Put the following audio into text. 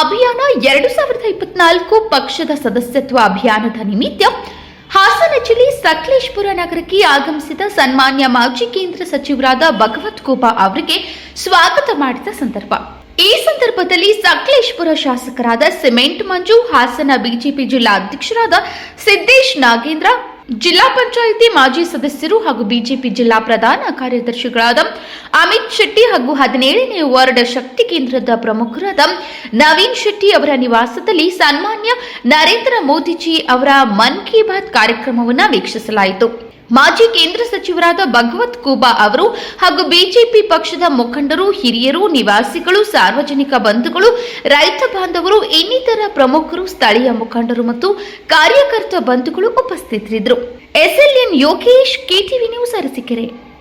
ಅಭಿಯಾನ ಎರಡು ಸಾವಿರದ ಇಪ್ಪತ್ನಾಲ್ಕು ಪಕ್ಷದ ಸದಸ್ಯತ್ವ ಅಭಿಯಾನದ ನಿಮಿತ್ತ ಹಾಸನ ಜಿಲ್ಲೆ ಸಕಲೇಶ್ಪುರ ನಗರಕ್ಕೆ ಆಗಮಿಸಿದ ಸನ್ಮಾನ್ಯ ಮಾಜಿ ಕೇಂದ್ರ ಸಚಿವರಾದ ಭಗವತ್ ಗೋಪಾ ಅವರಿಗೆ ಸ್ವಾಗತ ಮಾಡಿದ ಸಂದರ್ಭ. ಈ ಸಂದರ್ಭದಲ್ಲಿ ಸಕಲೇಶ್ಪುರ ಶಾಸಕರಾದ ಸಿಮೆಂಟ್ ಮಂಜು, ಹಾಸನ ಬಿಜೆಪಿ ಜಿಲ್ಲಾ ಅಧ್ಯಕ್ಷರಾದ ಸಿದ್ದೇಶ್ ನಾಗೇಂದ್ರ ಜಿಲ್ಲಾ ಪಂಚಾಯಿತಿ ಮಾಜಿ ಸದಸ್ಯರು ಹಾಗೂ ಬಿಜೆಪಿ ಜಿಲ್ಲಾ ಪ್ರಧಾನ ಕಾರ್ಯದರ್ಶಿಗಳಾದ ಅಮಿತ್ ಶೆಟ್ಟಿ ಹಾಗೂ ಹದಿನೇಳನೇ ವಾರ್ಡ್ ಶಕ್ತಿ ಕೇಂದ್ರದ ಪ್ರಮುಖರಾದ ನವೀನ್ ಶೆಟ್ಟಿ ಅವರ ನಿವಾಸದಲ್ಲಿ ಸನ್ಮಾನ್ಯ ನರೇಂದ್ರ ಮೋದಿಜಿ ಅವರ ಮನ್ ಕಿ ಬಾತ್ ಕಾರ್ಯಕ್ರಮವನ್ನು ವೀಕ್ಷಿಸಲಾಯಿತು. ಮಾಜಿ ಕೇಂದ್ರ ಸಚಿವರಾದ ಭಗವತ್ ಖೂಬಾ ಅವರು ಹಾಗೂ ಬಿಜೆಪಿ ಪಕ್ಷದ ಮುಖಂಡರು, ಹಿರಿಯರು, ನಿವಾಸಿಗಳು, ಸಾರ್ವಜನಿಕ ಬಂಧುಗಳು, ರೈತ ಬಾಂಧವರು, ಇನ್ನಿತರ ಪ್ರಮುಖರು, ಸ್ಥಳೀಯ ಮುಖಂಡರು ಮತ್ತು ಕಾರ್ಯಕರ್ತ ಬಂಧುಗಳು ಉಪಸ್ಥಿತರಿದ್ದರು. SLN Yogesh, KTV news Arasikere.